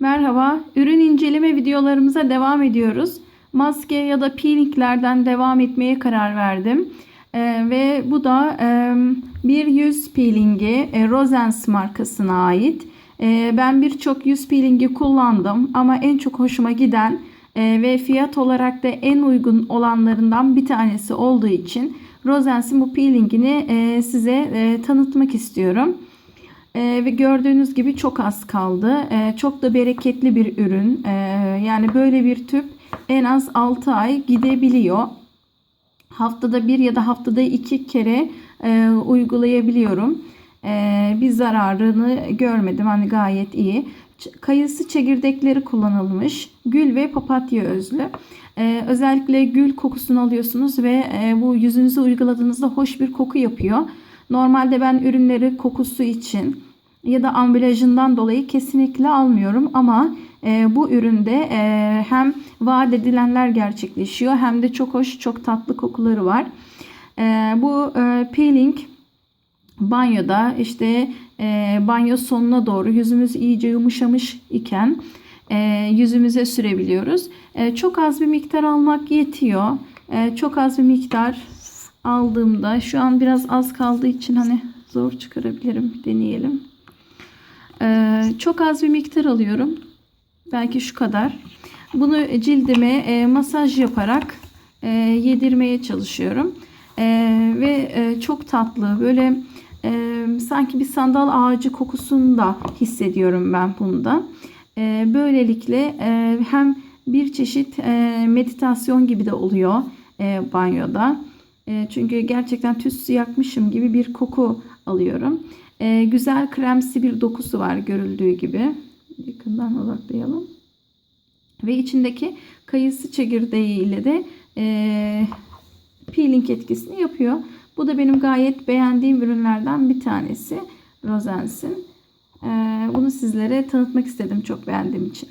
Merhaba, ürün inceleme videolarımıza devam ediyoruz. Maske ya da peelinglerden devam etmeye karar verdim. Ee, ve bu da e, bir yüz peelingi e, Rosens markasına ait. E, ben birçok yüz peelingi kullandım ama en çok hoşuma giden e, ve fiyat olarak da en uygun olanlarından bir tanesi olduğu için Rosens'in bu peelingini e, size e, tanıtmak istiyorum. Ee, ve gördüğünüz gibi çok az kaldı. Ee, çok da bereketli bir ürün. Ee, yani böyle bir tüp en az 6 ay gidebiliyor. Haftada bir ya da haftada iki kere e, uygulayabiliyorum. Ee, bir zararını görmedim. Hani gayet iyi. Kayısı çekirdekleri kullanılmış. Gül ve papatya özlü. Ee, özellikle gül kokusunu alıyorsunuz ve e, bu yüzünüze uyguladığınızda hoş bir koku yapıyor. Normalde ben ürünleri kokusu için ya da ambalajından dolayı kesinlikle almıyorum ama e, bu üründe e, hem vaat edilenler gerçekleşiyor hem de çok hoş çok tatlı kokuları var. E, bu e, peeling banyoda işte e, banyo sonuna doğru yüzümüz iyice yumuşamış iken e, yüzümüze sürebiliyoruz. E, çok az bir miktar almak yetiyor. E, çok az bir miktar aldığımda şu an biraz az kaldığı için hani zor çıkarabilirim deneyelim. E, çok az bir miktar alıyorum. Belki şu kadar. Bunu cildime e, masaj yaparak e, yedirmeye çalışıyorum. E, ve e, çok tatlı böyle e, sanki bir sandal ağacı kokusunu da hissediyorum ben bunda. E, böylelikle e, hem bir çeşit e, meditasyon gibi de oluyor e, banyoda. E, çünkü gerçekten tütsü yakmışım gibi bir koku alıyorum. E, güzel kremsi bir dokusu var görüldüğü gibi. Yakından odaklayalım. Ve içindeki kayısı çekirdeği ile de e, peeling etkisini yapıyor. Bu da benim gayet beğendiğim ürünlerden bir tanesi. Rosens'in. E, bunu sizlere tanıtmak istedim çok beğendiğim için.